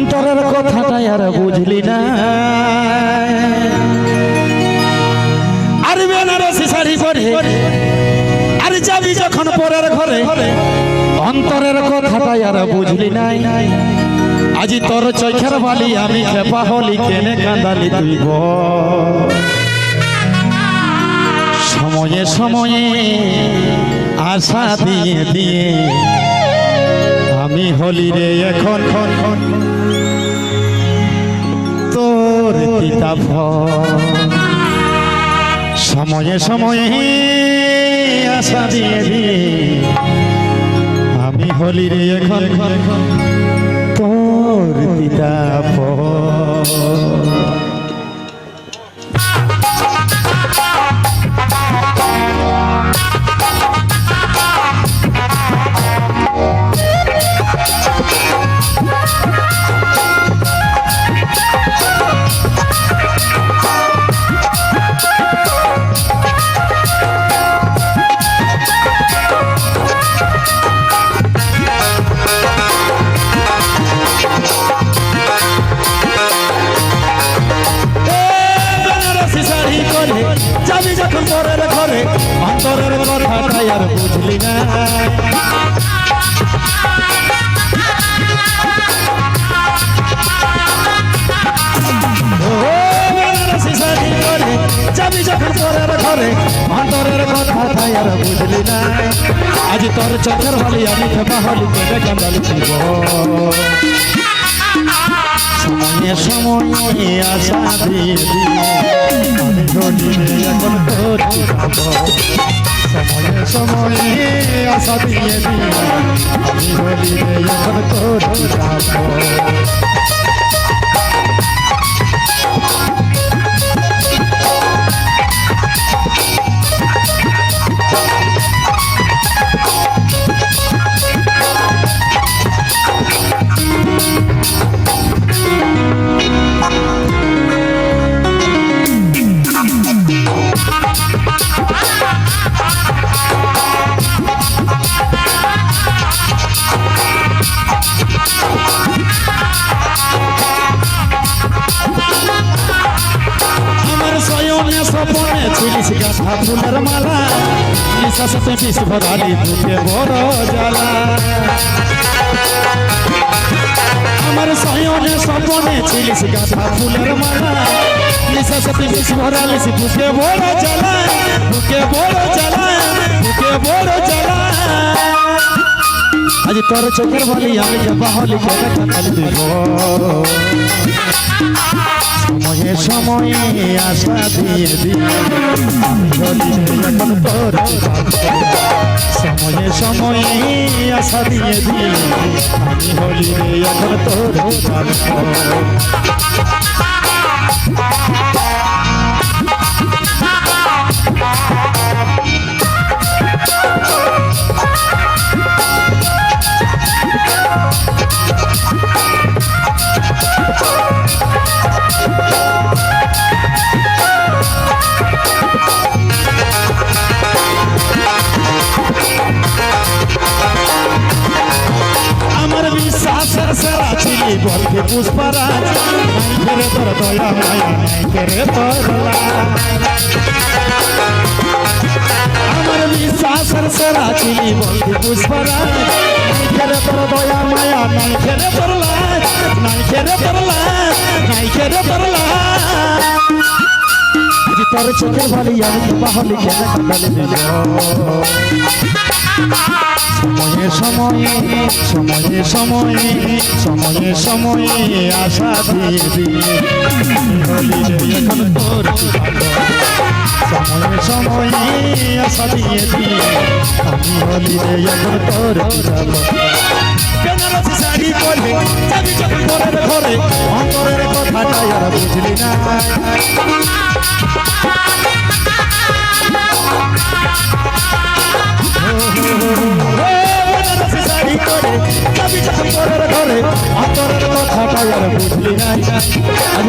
অন্তরের কথাটাই আর বুঝলি না। আর বেনারসি শাড়ি পরে আর যাবি যখন পরের ঘরে অন্তরের কথাটাই আর বুঝলি নাই আজি তোর চৈখের বালি আমি খেপা হলি কেনে কান্দালি তুই সময়ে সময়ে আশা দিয়ে দিয়ে আমি হলি রে এখন। তোর পিতা সময়ে সময়ে আশা দিয়ে দিয়ে আমি হলি রে এখন। তোর পিতা বুঝলি না যাবি যখন আজ তোর চোখের হলি আমি খেপা হলি কেটে কান্দালি সময়ে সময়ে আশা দিয়ে দিয়ে তোর সময়ে সময়ে আশা দিয়ে দিয়ে আমি ধরিলে এখন তোর যাব স্বপনে ছিলিস গাছা ফুলের মালা নিঃশ্বাসতে বিষ ভরালি বুকে বড় জ্বালা। আমার স্বয়নে স্বপনে ছিলিস গাছা ফুলের মালা নিঃশ্বাসতে বিষ ভরালিস বুকে বড় জ্বালা, বুকে আজ তোর চোখের বলি, আমি বাহলি কেটে কাটালি দিব। সময়ে সময়ে আশা দিয়ে এখন তোর সময়ে সময়ে আশা দিয়ে দিয়ে আমি হলি এখন তোর পুষ্পরাজ নাই ফেরে তোর দয়া মায়া ফেরে তোর আমার বিশ্বাসের সেরা ছিলি বলকে পুষ্পরাজ ফেরে তোর দয়া মায়া, নাই ফেরে তোর নাই ফেরে তোর নাই ফেরে তোর লাজ চোখের ভালি আমি বাহলি কেন কাটালি সময়ে সময়ে সময়ে সময়ে আশা তোর সময়ে সময়ে আশা দিয়ে আমি হলিরে এখন তোর ঘরে, অন্তরের কথাটা বুঝলি না। যাবি যখন ঘরের ঘরে। অন্তরের কথাটা আর বুঝলি না আজ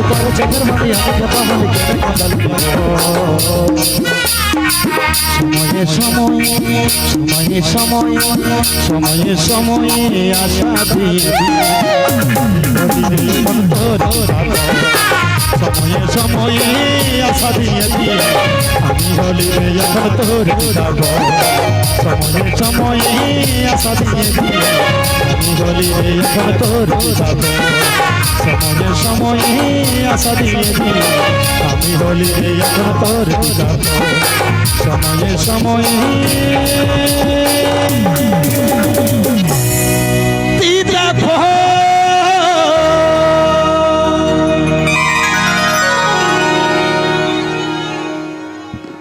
সময়ে সময়ে সময়ে সময়ে সময়ে সময়ে আশা দিয়ে সময়ে সময়ে আশা দিয়ে দিয়ে আমি হলি এখন তোর যাব সময়ে সময়ে আশা দিয়ে দিয়ে আমি হলি এখন তোর যাব সময়ে সময়ে আশা দিয়ে দিয়ে আমি হলি এখন তোর যাব সময়ে সময়ে